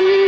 one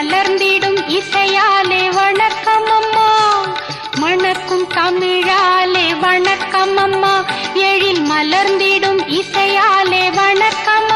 மலர்ந்திடும் இசையாலே வணக்கம் அம்மா. மணக்கும் தமிழாலே வணக்கம் அம்மா. எழில் மலர்ந்திடும் இசையாலே வணக்கம்